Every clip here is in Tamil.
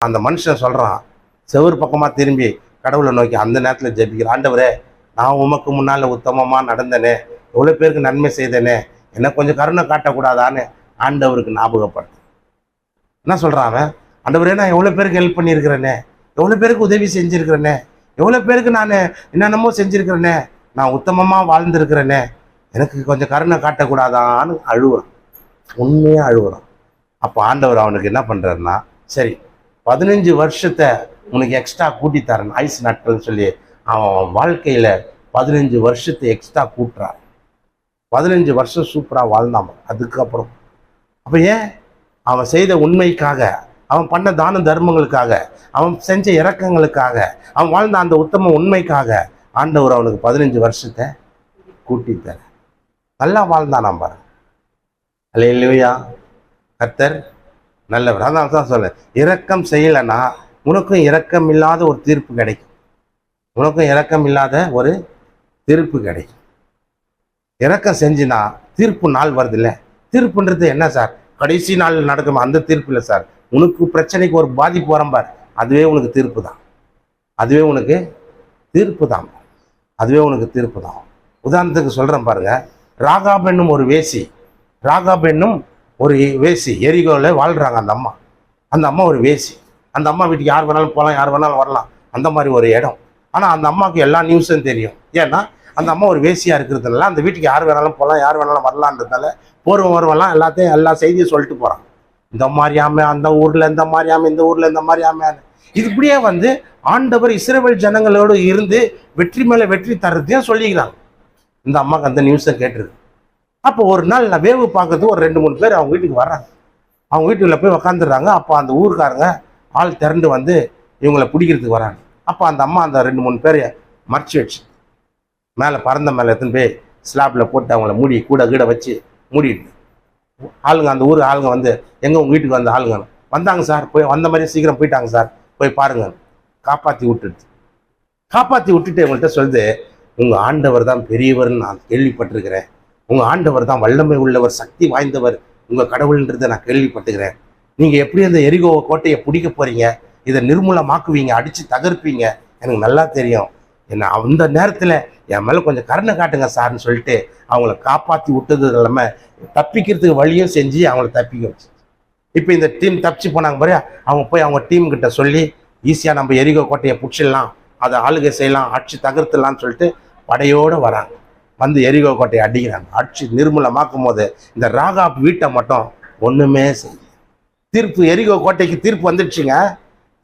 அந்த மனுஷன் சொல்கிறான் செவ்வறு பக்கமா திரும்பி கடவுளை நோக்கி அந்த நேரத்தில் ஜெபிக்கிற ஆண்டவரே நான் உமக்கு முன்னால் உத்தமமாக நடந்தனே எவ்வளோ பேருக்கு நன்மை செய்தேனே என்ன கொஞ்சம் கருணை காட்டக்கூடாதான்னு ஆண்டவருக்கு ஞாபகப்படுத்து. என்ன சொல்கிறான் அவன்? ஆண்டவரே நான் எவ்வளோ பேருக்கு ஹெல்ப் பண்ணியிருக்கிறேனே எவ்வளோ பேருக்கு உதவி செஞ்சுருக்கிறேனே எவ்வளோ பேருக்கு நான் என்னென்னமோ செஞ்சுருக்கிறேனே நான் உத்தமமாக வாழ்ந்திருக்கிறேனே எனக்கு கொஞ்சம் கருணை காட்டக்கூடாதான்னு அழுவுறான். உண்மையாக அழுகுறான் அப்போ ஆண்டவர் அவனுக்கு என்ன பண்ணுறாருன்னா சரி பதினஞ்சு வருஷத்தை உனக்கு எக்ஸ்ட்ரா கூட்டி தரேன் ஐஸ் நாட்கள்னு சொல்லி அவன் வாழ்க்கையில் பதினஞ்சு வருஷத்தை எக்ஸ்ட்ரா கூட்டுறான். பதினஞ்சு வருஷம் சூப்பராக வாழ்ந்தான் அதுக்கப்புறம். அப்போ ஏன்? அவன் செய்த உண்மைக்காக அவன் பண்ண தான தர்மங்களுக்காக அவன் செஞ்ச இறக்கங்களுக்காக அவன் வாழ்ந்த அந்த உத்தம உண்மைக்காக ஆண்டவர் அவனுக்கு பதினஞ்சு வருஷத்தை கூட்டி தர நல்லா வாழ்ந்தான் பாரு. அல்லையா கத்தர் நல்லவர். அதான் தான் சொல்ல இரக்கம் செய்யலைன்னா உனக்கும் இரக்கம் இல்லாத ஒரு தீர்ப்பு கிடைக்கும். உனக்கும் இரக்கம் இல்லாத ஒரு தீர்ப்பு கிடைக்கும். இரக்கம் செஞ்சினா தீர்ப்பு நாள் வருது இல்லை தீர்ப்புன்றது என்ன சார்? கடைசி நாள் நடக்கும் அந்த தீர்ப்பு இல்லை சார். உனக்கு பிரச்சனைக்கு ஒரு பாதிப்பு வரும் பார். அதுவே உனக்கு தீர்ப்பு தான். அதுவே உனக்கு தீர்ப்பு தான். அதுவே உனக்கு தீர்ப்பு தான். உதாரணத்துக்கு சொல்கிறேன் பாருங்க. ராகா என்னும் ஒரு வேசி. ராகா என்னும் ஒரு வேசி எரிகோவில் வாழ்கிறாங்க அந்த அம்மா. அந்த அம்மா ஒரு வேசி. அந்த அம்மா வீட்டுக்கு யார் வேணாலும் போகலாம் யார் வேணாலும் வரலாம். அந்த மாதிரி ஒரு இடம். ஆனால் அந்த அம்மாவுக்கு எல்லா நியூஸும் தெரியும். ஏன்னா அந்த அம்மா ஒரு வேசியாக இருக்கிறதுனால அந்த வீட்டுக்கு யார் வேணாலும் போகலாம் யார் வேணாலும் வரலான்றதால போர்வம் வருவெல்லாம் எல்லாத்தையும் எல்லா செய்தியும் சொல்லிட்டு போகிறான் இந்த மாதிரியாம அந்த ஊரில் இந்த மாதிரியாம இந்த ஊரில் இந்த மாதிரியாம இது இப்படியே வந்து ஆண்டவர் இஸ்ரேல் ஜனங்களோடு இருந்து வெற்றி மேலே வெற்றி தர்றதையும் சொல்லிக்கிறாங்க. இந்த அம்மாவுக்கு அந்த நியூஸை கேட்டுருக்கு. அப்போ ஒரு நாள் நான் வேவு பார்க்கறதுக்கு ஒரு ரெண்டு மூணு பேர் அவங்க வீட்டுக்கு வர்றாங்க. அவங்க வீட்டில் போய் உக்காந்துடுறாங்க. அப்போ அந்த ஊருக்காரங்க ஆள் திரண்டு வந்து இவங்களை பிடிக்கிறதுக்கு வராங்க. அப்போ அந்த அம்மா அந்த ரெண்டு மூணு பேரை மறைச்சி வச்சு மேலே பறந்த மேலே எடுத்துன்னு போய் ஸ்லாப்பில் போட்டு அவங்கள மூடி கூட கீட வச்சு மூடிட்டு. ஆளுங்க அந்த ஊர் ஆளுங்க வந்து எங்கே உங்கள் வீட்டுக்கு வந்த ஆளுங்க? வந்தாங்க சார். போய் வந்த மாதிரியே சீக்கிரம் போயிட்டாங்க சார். போய் பாருங்க. காப்பாற்றி விட்டுடுது காப்பாற்றி விட்டுட்டு இவங்கள்ட்ட சொல்லுது உங்கள் ஆண்டவர் தான் பெரியவர்னு நான் கேள்விப்பட்டிருக்கிறேன். உங்கள் ஆண்டவர் தான் வல்லமை உள்ளவர் சக்தி வாய்ந்தவர். உங்கள் கடவுள்ன்றதை நான் கேள்விப்பட்டுக்கிறேன் நீங்கள் எப்படி அந்த எரிகோ கோட்டையை பிடிக்க போகிறீங்க இதை நிர்மூலமாக்குவீங்க அடித்து தகர்ப்பீங்க? எனக்கு நல்லா தெரியும். என்ன அந்த நேரத்தில் என் மேலே கொஞ்சம் கருணை காட்டுங்க சார்னு சொல்லிட்டு அவங்கள காப்பாற்றி விட்டது இல்லாமல் தப்பிக்கிறதுக்கு வழியும் செஞ்சு அவங்கள தப்பிக்க வச்சு. இப்போ இந்த டீம் தப்பிச்சு போனாங்க பாரு அவங்க போய் அவங்க டீம் கிட்ட சொல்லி ஈஸியாக நம்ம எரிகோ கோட்டையை பிடிச்சிடலாம் அதை ஆளுகை செய்யலாம் அடிச்சு தகர்த்துலாம்னு சொல்லிட்டு படையோடு வராங்க. வந்து எரிகோ கோட்டையை அடிக்கிறாங்க. அடிச்சு நிர்மூலமாக்கும் போது இந்த ராகாப் வீட்டை மட்டும் ஒன்றுமே செய்யல. தீர்ப்பு எரிகோ கோட்டைக்கு தீர்ப்பு வந்துடுச்சுங்க.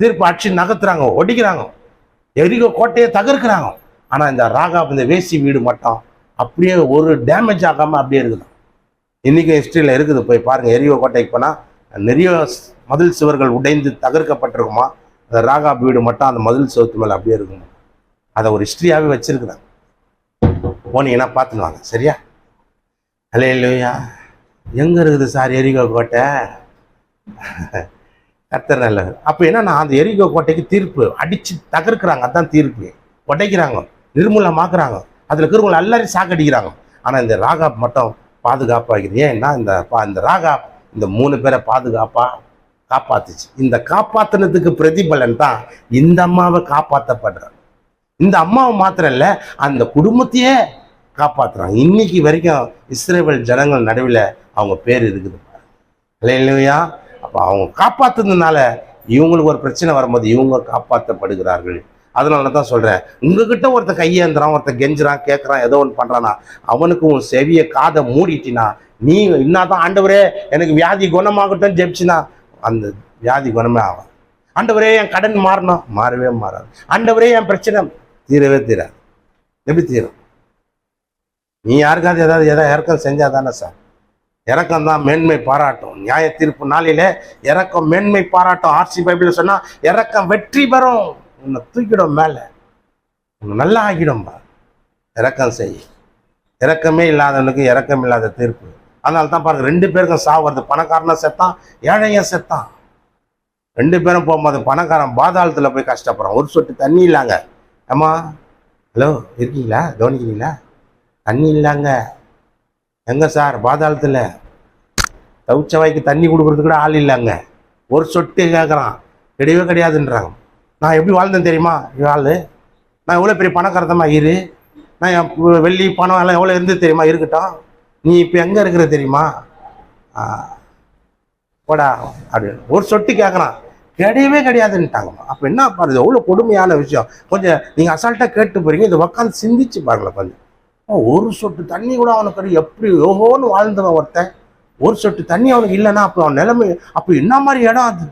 தீர்ப்பு அடிச்சு நகர்த்துறாங்க ஒடிக்கிறாங்க. எரிகோ கோட்டையை தகர்க்கிறாங்க. ஆனால் இந்த ராகாப் இந்த வேசி வீடு மட்டும் அப்படியே ஒரு டேமேஜ் ஆகாமல் அப்படியே இருக்குது. இன்றைக்கும் ஹிஸ்ட்ரியில் இருக்குது. போய் பாருங்கள் எரிகோ கோட்டைக்கு போனால் நிறைய மதில் சுவர்கள் உடைந்து தகர்க்கப்பட்டிருக்குமா? அந்த ராகாப் வீடு மட்டும் அந்த மதில் சுவத்து மேலே அப்படியே இருக்குமா? அதை ஒரு ஹிஸ்ட்ரியாகவே வச்சுருக்குறாங்க. போனீங்கன்னா பார்த்துன்னு வாங்க சரியா? ஹலே இல்லையா எங்கே இருக்குது சார் எரிகோ கோட்டை? கர்த்தர் நல்லது அப்போ என்னன்னா அந்த எரிகோ கோட்டைக்கு தீர்ப்பு அடித்து தகர்க்கிறாங்க. அதான் தீர்ப்பு. உடைக்கிறாங்க. நிர்மூலமாக்குறாங்க. அதில் இருக்கிறவங்களை எல்லாரையும் சாக்கடிக்கிறாங்க ஆனால் இந்த ராகாப் மட்டும் பாதுகாப்பாகிறது ஏன்னா இந்த பா இந்த ராகாப் இந்த மூணு பேரை பாதுகாப்பாக காப்பாத்துச்சு. இந்த காப்பாத்துனதுக்கு பிரதிபலன் தான் இந்த அம்மாவை காப்பாற்றப்படுறாங்க இந்த அம்மாவை மாத்திரம் இல்லை அந்த குடும்பத்தையே காப்பாற்றுறாங்க இன்னைக்கு வரைக்கும் இஸ்ரேல் ஜனங்கள் நடுவில் அவங்க பேர் இருக்குது இல்லையா அப்போ அவங்க காப்பாத்துனதுனால இவங்களுக்கு ஒரு பிரச்சனை வரும்போது இவங்க காப்பாற்றப்படுகிறார்கள் அதனால தான் சொல்கிறேன் உங்ககிட்ட ஒருத்தன் கையேந்துறான் ஒருத்தன் கெஞ்சுறான் கேட்குறான் ஏதோ ஒன்று பண்ணுறானா அவனுக்கு உன் செவியை காதை மூடிட்டினா நீ இன்னாதான் ஆண்டவரே எனக்கு வியாதி குணமாகட்டும் ஜெபிச்சினா அந்த வியாதி குணமே ஆகும் ஆண்டவரே என் கடன் மாறணும் மாறவே மாறாது. ஆண்டவரே என் பிரச்சனை தீரவே தீராது. எப்படி தீரும்? நீ யாருக்காவது ஏதாவது ஏதாவது இறக்கம் செஞ்சால் தானே சார்? இறக்கம் தான் மேன்மை பாராட்டும். நியாய தீர்ப்பு நாளிலே இறக்கம் மேன்மை பாராட்டும். ஆர்சி பைபிள் சொன்னால் இறக்கம் வெற்றி பெறும். உன்னை தூக்கிடும் மேலே. உன்னை நல்லா ஆகிடும்பா இறக்கம் செய். இறக்கமே இல்லாதவனுக்கு இறக்கம் இல்லாத தீர்ப்பு. அதனால தான் பாருங்க ரெண்டு பேருக்கும் சாவு பணக்காரனும் செத்தான் ஏழையும் செத்தான். ரெண்டு பேரும் போகும்போது பணக்காரன் பாதாளத்தில் போய் கஷ்டப்படுறான். ஒரு சொட்டு தண்ணி இல்லாங்க. அம்மா ஹலோ இருக்கீங்களா? கவனிக்கிறீங்களா? தண்ணி இல்லைங்க. எங்கே சார்? பாதாளத்தில். தவிச்சவாய்க்கு தண்ணி கொடுக்குறதுக்கு கூட ஆள் இல்லைங்க. ஒரு சொட்டு கேட்குறான் கிடையவே கிடையாதுன்றாங்க. நான் எப்படி வாழ்ந்தேன் தெரியுமா? ஆள். நான் எவ்வளோ பெரிய பணக்காரத்தமா இரு. நான் என் வெள்ளி பணம் எல்லாம் எவ்வளோ இருந்து தெரியுமா? இருக்கட்டும். நீ இப்போ எங்கே இருக்கிற தெரியுமா? போடா. அப்படின்னு ஒரு சொட்டு கேட்குறான் கிடையவே கிடையாதுன்ட்டாங்க. அப்போ என்ன பாருது எவ்வளோ கொடுமையான விஷயம். கொஞ்சம் நீங்கள் அசால்ட்டாக கேட்டு போகிறீங்க இதை உட்காந்து சிந்திச்சு பாருங்களேன் கொஞ்சம். ஒரு சொட்டு தண்ணி கூட அவனுக்கு கிடையாது. எப்படி ஓஹோன்னு வாழ்ந்தவன் ஒருத்தன் ஒரு சொட்டு தண்ணி அவனுக்கு இல்லைன்னா அப்போ அவன் நிலைமை அப்போ என்ன மாதிரி இடம் அது?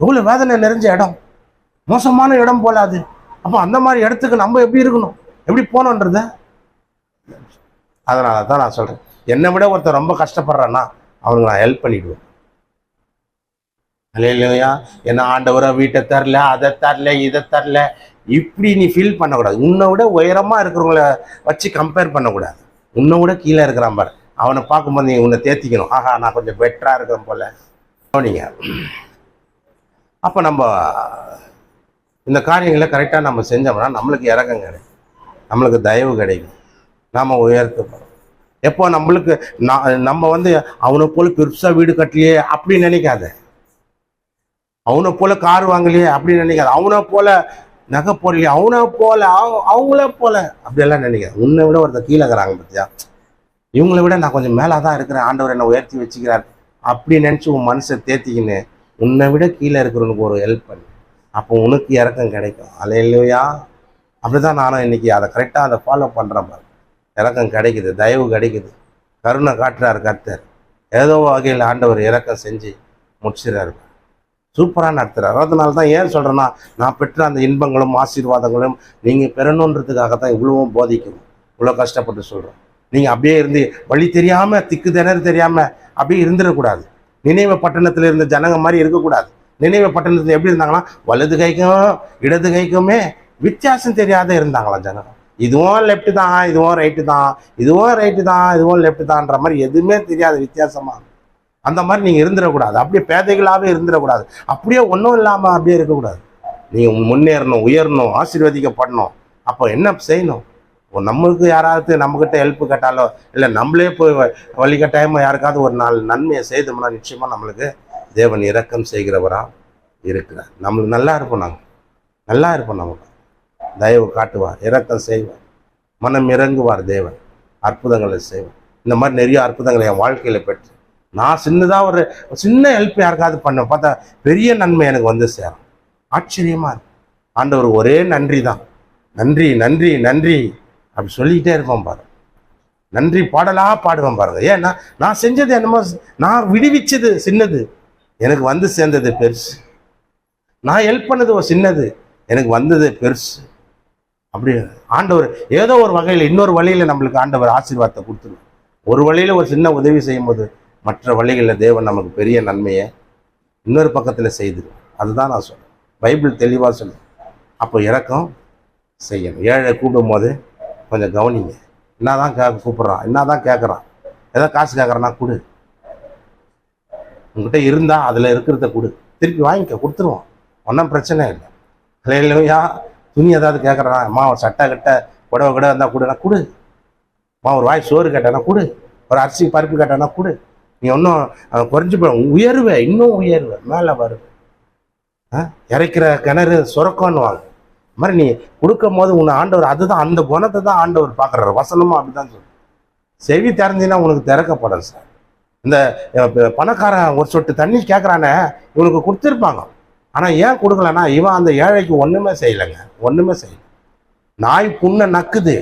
எவ்வளோ வேதனை நிறைஞ்ச இடம். மோசமான இடம் போல அது. அப்போ அந்த மாதிரி இடத்துக்கு நம்ம எப்படி இருக்கணும்? எப்படி போகணுன்றத அதனால தான் நான் சொல்கிறேன் என்னை விட ஒருத்தன் ரொம்ப கஷ்டப்படுறான்னா அவனுக்கு நான் ஹெல்ப் பண்ணிடுவேன். இல்லையா என்ன ஆண்டவரை வீட்டை தரல அதை தரல இதை தரல இப்படி நீ ஃபீல் பண்ணக்கூடாது. உன்னை விட உயரமாக இருக்கிறவங்கள வச்சு கம்பேர் பண்ணக்கூடாது. உன்னை விட கீழே இருக்கிறான் பாரு. அவனை பார்க்கும்போது நீ உன்னை தேத்திக்கணும். ஆஹா நான் கொஞ்சம் பெட்டராக இருக்கிறேன் போல. நீங்கள் அப்போ நம்ம இந்த காரியங்களை கரெக்டாக நம்ம செஞ்சோம்னா நம்மளுக்கு இறக்கம் கிடைக்கும். நம்மளுக்கு தயவு கிடைக்கும். நாம் உயர்த்தப்படும் எப்போ நம்மளுக்கு நான் நம்ம வந்து அவனை போல் பெருசாக வீடு கட்டலையே அப்படின்னு நினைக்காத. அவனை போல் கார் வாங்கலையே அப்படின்னு நினைக்காத. அவனை போல் நகை போடலையே அவனை போல அவங்க அவங்கள போல. அப்படியெல்லாம் நினைக்கிறேன் உன்னை விட ஒருத்தர் கீழே இருக்கிறாங்க பார்த்தியா இவங்கள விட நான் கொஞ்சம் மேலே தான் இருக்கிறேன். ஆண்டவர் என்னை உயர்த்தி வச்சுக்கிறார். அப்படி நினச்சி உன் மனசை தேத்திக்கின்னு உன்னை விட கீழே இருக்கிறவனுக்கு ஒரு ஹெல்ப் பண்ணு. அப்போ உனக்கு இறக்கம் கிடைக்கும். அலையிலையா. அப்படிதான் நானும் இன்னைக்கு அதை கரெக்டாக அதை ஃபாலோ பண்ணுறேன் பாரு. இறக்கம் கிடைக்குது தயவு கிடைக்குது. கருணை காட்டுறாரு கர்த்தர். ஏதோ வகையில் ஆண்டவர் இறக்கம் செஞ்சு முடிச்சிடறாரு சூப்பராக நடத்துகிறார் அதனால தான் ஏன் சொல்கிறேன்னா நான் பெற்ற அந்த இன்பங்களும் ஆசீர்வாதங்களும் நீங்கள் பெறணுன்றதுக்காக தான் இவ்வளவும் போதிக்கணும். இவ்வளோ கஷ்டப்பட்டு சொல்கிறோம் நீங்கள் அப்படியே இருந்து வழி தெரியாமல் திக்கு திணறு தெரியாமல் அப்படியே இருந்துடக்கூடாது. நினைவு பட்டணத்தில் இருந்த ஜனங்க மாதிரி இருக்கக்கூடாது. நினைவு பட்டணத்தில் எப்படி இருந்தாங்கன்னா வலது கைக்கும் இடது கைக்குமே வித்தியாசம் தெரியாத இருந்தாங்களாம் ஜனங்க. இதுவும் லெஃப்ட் தான் இதுவும் ரைட்டு தான் இதுவும் ரைட்டு தான் இதுவும் லெஃப்ட் தான்ன்ற மாதிரி எதுவுமே தெரியாது வித்தியாசமாக அந்த மாதிரி நீங்கள் இருந்துடக்கூடாது. அப்படியே பேதைகளாகவே இருந்துடக்கூடாது. அப்படியே ஒன்றும் இல்லாமல் அப்படியே இருக்கக்கூடாது. நீங்கள் முன்னேறணும் உயரணும் ஆசீர்வதிக்கப்படணும். அப்போ என்ன செய்யணும்? நம்மளுக்கு யாராவது நம்மக்கிட்ட ஹெல்ப் கேட்டாலோ இல்லை நம்மளே போய் வ- வழிகட்டாயமாக யாருக்காவது ஒரு நாள் நன்மையை செய்தோம்னா நிச்சயமாக நம்மளுக்கு தேவன் இரக்கம் செய்கிறவராக இருக்கிறார். நம்மளுக்கு நல்லா இருப்போம் நாங்கள் நல்லா இருப்போம் நமக்கு தயவு காட்டுவார் இரக்கம் செய்வார். மனம் இறங்குவார் தேவன். அற்புதங்களை செய்வார். இந்த மாதிரி நிறைய அற்புதங்களை என் வாழ்க்கையில் பெற்று நான் சின்னதாக ஒரு சின்ன ஹெல்ப் யாருக்காவது பண்ண பார்த்தா பெரிய நன்மை எனக்கு வந்து சேரும். ஆச்சரியமாக இருக்கும் ஆண்டவர் ஒரே நன்றி தான். நன்றி நன்றி நன்றி. அப்படி சொல்லிக்கிட்டே இருப்போம் பாரு நன்றி பாடலாக பாடுவேன் பாருங்க. ஏன்னா நான் செஞ்சது என்னமோ நான் விடுவிச்சது சின்னது. எனக்கு வந்து சேர்ந்தது பெருசு. நான் ஹெல்ப் பண்ணது ஒரு சின்னது. எனக்கு வந்தது பெருசு. அப்படி ஆண்டவர் ஏதோ ஒரு வகையில் இன்னொரு வழியில் நம்மளுக்கு ஆண்டவர் ஆசீர்வாதத்தை கொடுத்துருவோம் ஒரு வழியில் ஒரு சின்ன உதவி செய்யும்போது மற்ற வழிகளில் தேவன் நமக்கு பெரிய நன்மையை இன்னொரு பக்கத்தில் செய்து. அதுதான் நான் சொல்கிறேன் பைபிள் தெளிவாக சொல்லு அப்போ இறக்கம் செய்யணும். ஏழை கூப்பிடும்போது கொஞ்சம் கவனிங்க. என்னதான் கேட்க கூப்பிட்றான். என்ன தான் கேட்குறான் ஏதோ காசு கேட்குறான்னா கொடு. உங்ககிட்ட இருந்தால் அதில் இருக்கிறத கொடு. திருப்பி வாங்கிக்க. கொடுத்துருவோம். ஒன்றும் பிரச்சனை இல்லை. இல்லையா துணி ஏதாவது கேட்குறான் அம்மா சட்டை கட்ட புடவை கூட இருந்தால் கொடுனா கொடு. அம்மா ஒரு வாய் சோறு கேட்டானா கொடு. ஒரு அரிசி பருப்பு கேட்டானா கொடு. நீ ஒன்றும் குறைஞ்சி போ உயர்வே இன்னும் உயர்வே. மேலே வருவே ஆ? இறைக்கிற கிணறு சுரக்கம்னுவாங்க. மாதிரி நீ கொடுக்கும் போது உன்னை ஆண்டவர் அதுதான் அந்த குணத்தை தான் ஆண்டவர் பார்க்குறாரு. வசனமும் அப்படிதான் சொல்லு செவி திறந்தினா உனக்கு திறக்கப்படும் சார். இந்த பணக்காரன் ஒரு சொட்டு தண்ணி கேட்குறானே இவனுக்கு கொடுத்துருப்பாங்க. ஆனால் ஏன் கொடுக்கலன்னா இவன் அந்த ஏழைக்கு ஒன்றுமே செய்யலைங்க. ஒன்றுமே செய்யல. நாய் புண்ணை நக்குது.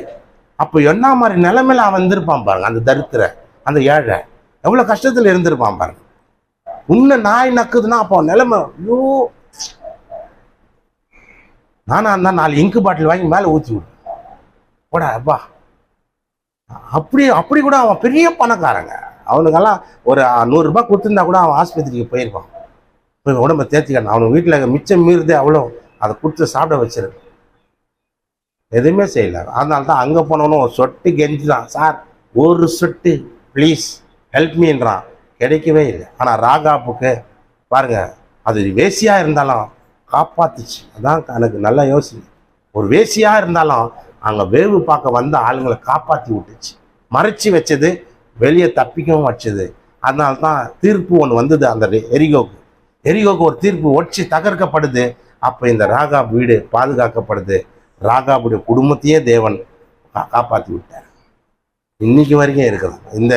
அப்போ என்ன மாதிரி நிலைமையில அவன் வந்திருப்பான் பாருங்க அந்த தரித்திர அந்த ஏழை. எவ்வளோ கஷ்டத்தில் இருந்திருப்பான் பாருங்க. உன்னை நாய் நக்குதுன்னா அப்போ நிலைமை ஐயோ. நானா அந்த நாலு இங்கு பாட்டில் வாங்கி மேலே ஊற்றி விடு. போடா அப்பா. அப்படி அப்படி கூட அவன் பெரிய பணக்காரங்க. அவனுக்கெல்லாம் ஒரு நூறுரூபா கொடுத்துருந்தா கூட அவன் ஆஸ்பத்திரிக்கு போயிருப்பான். போய் உடம்ப தேர்த்திக்கணும் அவனுக்கு வீட்டில் மிச்சம் மீறுதே அவ்வளோ. அதை கொடுத்து சாப்பிட வச்சிரு. எதுவுமே செய்யல. அதனால தான் அங்கே போனவனும் ஒரு சொட்டு கெஞ்சிதான். சார் ஒரு சொட்டு ப்ளீஸ் ஹெல்ப் மீன்றான் கிடைக்கவே இல்லை. ஆனால் ராகாப்புக்கு பாருங்கள் அது வேசியாக இருந்தாலும் காப்பாத்துச்சு. அதான் எனக்கு நல்லா யோசனை. ஒரு வேசியாக இருந்தாலும் அங்கே வேவு பார்க்க வந்த ஆளுங்களை காப்பாற்றி விட்டுச்சு. மறைச்சி வச்சது வெளியே தப்பிக்கவும் வச்சது. அதனால தான் தீர்ப்பு ஒன்று வந்தது அந்த எரிகோக்கு. எரிகோக்கு ஒரு தீர்ப்பு ஒட்சி தகர்க்கப்படுது. அப்போ இந்த ராகாப் வீடு பாதுகாக்கப்படுது. ராகாபுடைய குடும்பத்தையே தேவன் காப்பாற்றி விட்டார். இன்னைக்கு வரைக்கும் இருக்கிறாங்க இந்த